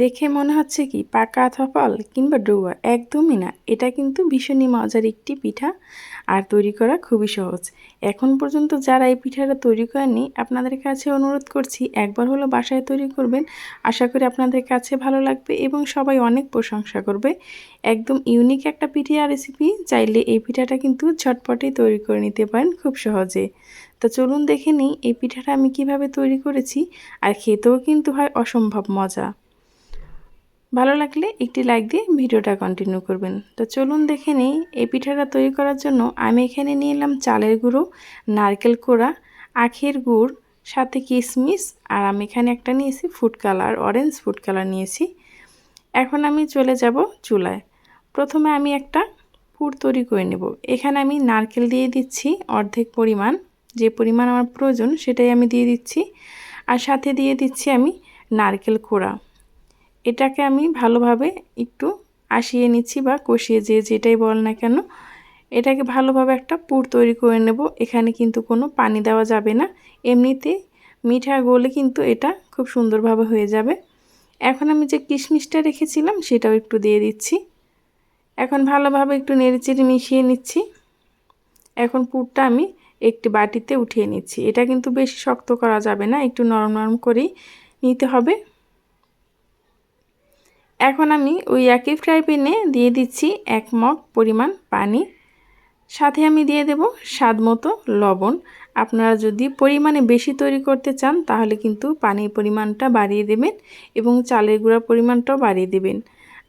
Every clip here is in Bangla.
দেখে মনে হচ্ছে কি, পাকা অথবা ফল কিংবা ডুবা একদমই না। এটা কিন্তু ভীষণই মজার একটি পিঠা আর তৈরি করা খুবই সহজ। এখন পর্যন্ত যারা এই পিঠাটা তৈরি করেননি, আপনাদের কাছে অনুরোধ করছি, একবার হলো বাসায় তৈরি করবেন। আশা করি আপনাদের কাছে ভালো লাগবে এবং সবাই অনেক প্রশংসা করবে। একদম ইউনিক একটা পিঠা রেসিপি চাইলে এই পিঠাটা কিন্তু ঝটপটেই তৈরি করে নিতে পারেন খুব সহজে। তো চলুন দেখে নিই, এই পিঠাটা আমি কীভাবে তৈরি করেছি আর খেতেও কিন্তু হয় অসম্ভব মজা। ভালো লাগলে একটি লাইক দিয়ে ভিডিওটা কন্টিনিউ করবেন। তো চলুন দেখে নিই, এই পিঠাটা তৈরি করার জন্য আমি এখানে নিয়ে এলাম চালের গুঁড়ো, নারকেল কোড়া, আখের গুড়, সাথে কিশমিশ, আর আমি এখানে একটা নিয়েছি food colour orange food colour নিয়েছি। এখন আমি চলে যাব চুলায়। প্রথমে আমি একটা পুর তৈরি করে নেব। এখানে আমি নারকেল দিয়ে দিচ্ছি অর্ধেক পরিমাণ, যে পরিমাণ আমার প্রয়োজন সেটাই আমি দিয়ে দিচ্ছি। আর সাথে দিয়ে দিচ্ছি আমি নারকেল কোড়া। এটাকে আমি ভালোভাবে একটু আসিয়ে নিচ্ছি বা কষিয়ে যে যেটাই বল না কেন, এটাকে ভালোভাবে একটা পুর তৈরি করে নেব। এখানে কিন্তু কোনো পানি দেওয়া যাবে না। এমনিতে মিঠা গলে কিন্তু এটা খুব সুন্দরভাবে হয়ে যাবে। এখন আমি যে কিশমিশটা রেখেছিলাম সেটাও একটু দিয়ে দিচ্ছি। এখন ভালোভাবে একটু নেড়েচেড়ে মিশিয়ে নিচ্ছি। এখন পুরটা আমি একটি বাটিতে উঠিয়ে নিচ্ছি। এটা কিন্তু বেশি শক্ত করা যাবে না, একটু নরম নরম করেই নিতে হবে। এখন আমি ওই একই ফ্রাই প্যানে দিয়ে দিচ্ছি এক মগ পরিমাণ পানি। সাথে আমি দিয়ে দেব স্বাদ মতো লবণ। আপনারা যদি পরিমাণে বেশি তৈরি করতে চান, তাহলে কিন্তু পানির পরিমাণটা বাড়িয়ে দেবেন এবং চালের গুঁড়ার পরিমাণটাও বাড়িয়ে দেবেন।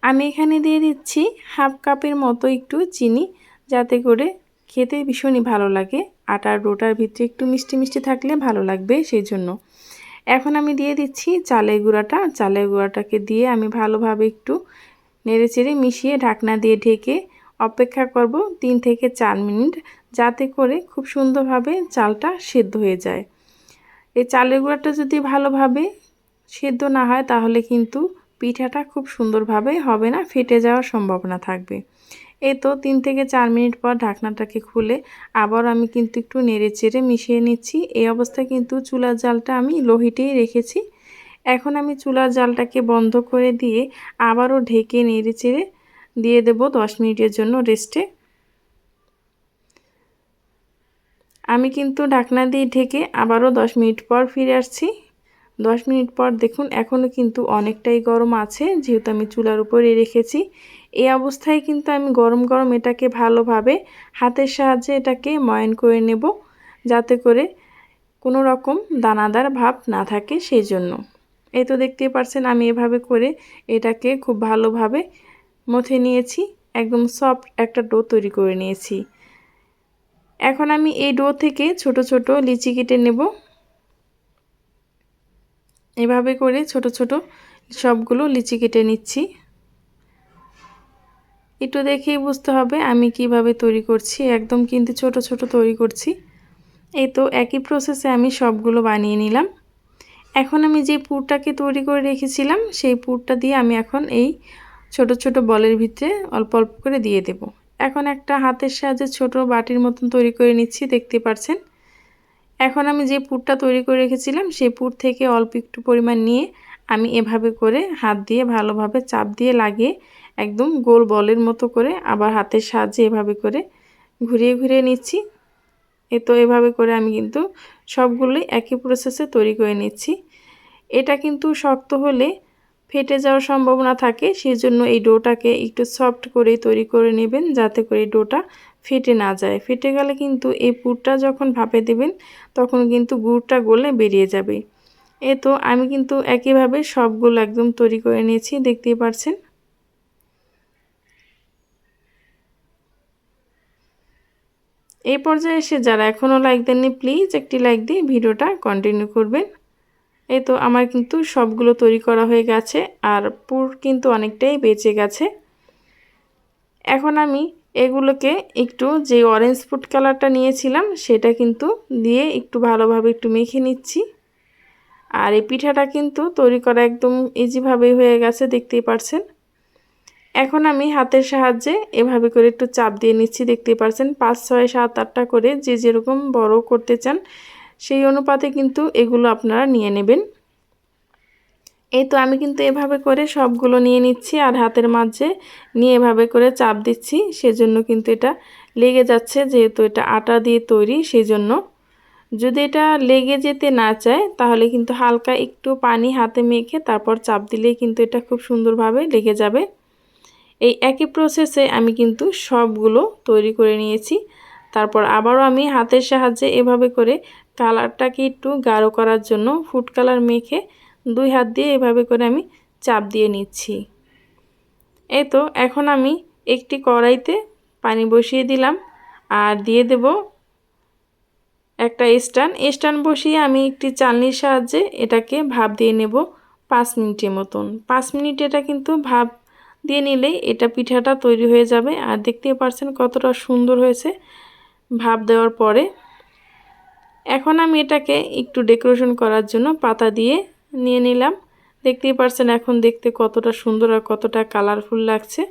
আমি এখানে দিয়ে দিচ্ছি হাফ কাপের মতো একটু চিনি, যাতে করে খেতে ভীষণই ভালো লাগে। আটার রোটার ভিতরে একটু মিষ্টি মিষ্টি থাকলে ভালো লাগবে সেই জন্য এখন আমি দিয়ে দিচ্ছি চালের গুঁড়াটা। চালের গুঁড়াটাকে দিয়ে আমি ভালোভাবে একটু নেড়ে চেড়ে মিশিয়ে ঢাকনা দিয়ে ঢেকে অপেক্ষা করব তিন থেকে চার মিনিট যাতে করে খুব সুন্দরভাবে চালটা সেদ্ধ হয়ে যায়। এই চালের গুঁড়াটা যদি ভালোভাবে সেদ্ধ না হয় তাহলে কিন্তু পিঠাটা খুব সুন্দরভাবে হবে না, ফেটে যাওয়ার সম্ভাবনা থাকবে। এই তো তিন থেকে চার মিনিট পর ঢাকনাটাকে খুলে আবার আমি কিন্তু একটু নেড়ে চেড়ে মিশিয়ে নিচ্ছি। এই অবস্থায় কিন্তু চুলার জালটা আমি লোহিটেই রেখেছি। এখন আমি চুলার জালটাকে বন্ধ করে দিয়ে আবারও ঢেকে নেড়ে চেড়ে দিয়ে দেব দশ মিনিটের জন্য রেস্টে। আমি কিন্তু ঢাকনা দিয়ে ঢেকে আবারও দশ মিনিট পর ফিরে আসছি। দশ মিনিট পর দেখুন এখনও কিন্তু অনেকটাই গরম আছে, যেহেতু আমি চুলার উপরে রেখেছি। এই অবস্থায় কিন্তু আমি গরম গরম এটাকে ভালোভাবে হাতের সাহায্যে এটাকে ময়ন করে নেব, যাতে করে কোনো রকম দানাদার ভাব না থাকে সেই জন্য এই তো দেখতেই পারছেন, আমি এভাবে করে এটাকে খুব ভালোভাবে মথে নিয়েছি, একদম সফট একটা ডো তৈরি করে নিয়েছি। এখন আমি এই ডো থেকে ছোট ছোট লিচি কেটে নেব। এভাবে করে ছোট ছোট সবগুলো লিচি কেটে নিচ্ছি। একটু দেখেই বুঝতে হবে আমি কীভাবে তৈরি করছি। একদম কিন্তু ছোট ছোট তৈরি করছি। এই তো একই প্রসেসে আমি সবগুলো বানিয়ে নিলাম। এখন আমি যে পুরটাকে তৈরি করে রেখেছিলাম, সেই পুরটা দিয়ে আমি এখন এই ছোট ছোট বলের ভিতরে অল্প অল্প করে দিয়ে দেব। এখন একটা হাতের সাহায্যে ছোট বাটির মতন তৈরি করে নিচ্ছি, দেখতে পাচ্ছেন এখন আমি যে পুরটা তৈরি করে রেখেছিলাম, সেই পুর থেকে অল্প একটু পরিমাণ নিয়ে আমি এভাবে করে হাত দিয়ে ভালোভাবে চাপ দিয়ে লাগিয়ে একদম গোল বলের মতো করে আবার হাতের সাহায্যে এভাবে করে ঘুরিয়ে ঘুরিয়ে নিচ্ছি। এ তো এভাবে করে আমি কিন্তু সবগুলোই একই প্রসেসে তৈরি করে নিচ্ছি। এটা কিন্তু শক্ত হলে ফেটে যাওয়ার সম্ভাবনা থাকে সেই জন্য এই ডোটাকে একটু সফট করেই তৈরি করে নেবেন যাতে করে ডোটা ফেটে না যায়। ফেটে গেলে কিন্তু এই পুরটা যখন ভাপে দেবেন, তখন কিন্তু গুড়টা গলে বেরিয়ে যাবে। এ তো আমি কিন্তু একইভাবে সবগুলো একদম তৈরি করে নিয়েছি, দেখতেই পারছেন। এই পর্যায়ে এসে যারা এখনও লাইক দেননি প্লিজ একটি লাইক দিয়ে ভিডিওটা কন্টিনিউ করবেন। এই তো আমার কিন্তু সবগুলো তৈরি করা হয়ে গেছে আর পুর কিন্তু অনেকটাই বেঁচে গেছে। এখন আমি এগুলোকে একটু যে অরেঞ্জ ফুড কালারটা নিয়েছিলাম, সেটা কিন্তু দিয়ে একটু ভালোভাবে একটু মেখে নিচ্ছি। আর এই পিঠাটা কিন্তু তৈরি করা একদম ইজিভাবেই হয়ে গেছে, দেখতেই পারছেন। এখন আমি হাতের সাহায্যে এভাবে করে একটু চাপ দিয়ে নিচ্ছি দেখতে পারছেন। পাঁচ, ছয়, সাত, আটটা করে যে যেরকম বড় করতে চান, সেই অনুপাতে কিন্তু এগুলো আপনারা নিয়ে নেবেন। এই তো আমি কিন্তু এভাবে করে সবগুলো নিয়ে নিচ্ছি আর হাতের মাঝে নিয়ে এভাবে করে চাপ দিচ্ছি, সেজন্য কিন্তু এটা লেগে যাচ্ছে, যেহেতু এটা আটা দিয়ে তৈরি সেই জন্য যদি এটা লেগে যেতে না চায়, তাহলে কিন্তু হালকা একটু পানি হাতে মেখে তারপর চাপ দিলেই কিন্তু এটা খুব সুন্দরভাবে লেগে যাবে। এই একই প্রসেসে আমি কিন্তু সবগুলো তৈরি করে নিয়েছি। তারপর আবারও আমি হাতের সাহায্যে এভাবে করে কালারটাকে একটু গাঢ় করার জন্য ফুড কালার মেখে দুই হাত দিয়ে এভাবে করে আমি চাপ দিয়ে নিচ্ছি। এই তো, এখন আমি একটি কড়াইতে পানি বসিয়ে দিলাম আর দিয়ে দেব একটা স্টান। স্টান বসিয়ে আমি একটি চালনির সাহায্যে এটাকে ভাপ দিয়ে নেব পাঁচ মিনিটের মতন। পাঁচ মিনিট এটা কিন্তু ভাপ দিয়ে নিলেই এটা পিঠাটা তৈরি হয়ে যাবে। আর দেখতে পারছেন কতটা সুন্দর হয়েছে ভাপ দেওয়ার পরে। এখন আমি এটাকে একটু ডেকোরেশন করার জন্য পাতা দিয়ে নিয়ে নিলাম। দেখতেই পারছেন এখন দেখতে কতটা সুন্দর আর কতটা কালারফুল লাগছে।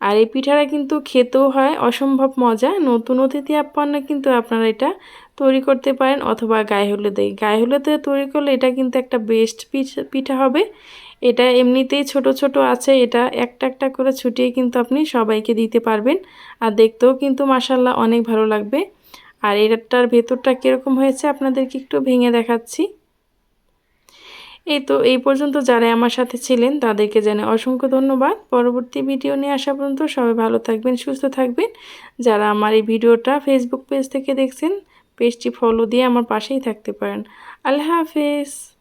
আর এই পিঠাটা কিন্তু খেতেও হয়, অসম্ভব মজা। নতুন অতিথি আপ্যায়নে কিন্তু আপনারা এটা তৈরি করতে পারেন অথবা গায়ে হলুদে। গায়ে হলুদে তৈরি করলে এটা কিন্তু একটা বেস্ট পিঠা হবে। এটা এমনিতেই ছোট ছোট আছে, এটা একটা একটা করে ছুটিয়ে কিন্তু আপনি সবাইকে দিতে পারবেন। আর দেখতেও কিন্তু মাসাল্লাহ অনেক ভালো লাগবে। আর এটার ভেতরটা কীরকম হয়েছে আপনাদেরকে একটু ভেঙে দেখাচ্ছি। এই তো এই পর্যন্ত যারা আমার সাথে ছিলেন তাদেরকে জানাই অসংখ্য ধন্যবাদ। পরবর্তী ভিডিও নিয়ে আসা পর্যন্ত সবাই ভালো থাকবেন, সুস্থ থাকবেন। যারা আমার এই ভিডিওটা ফেসবুক পেজ থেকে দেখছেন পেজটি ফলো দিয়ে আমার পাশেই থাকতে পারেন। আল্লাহ হাফেজ।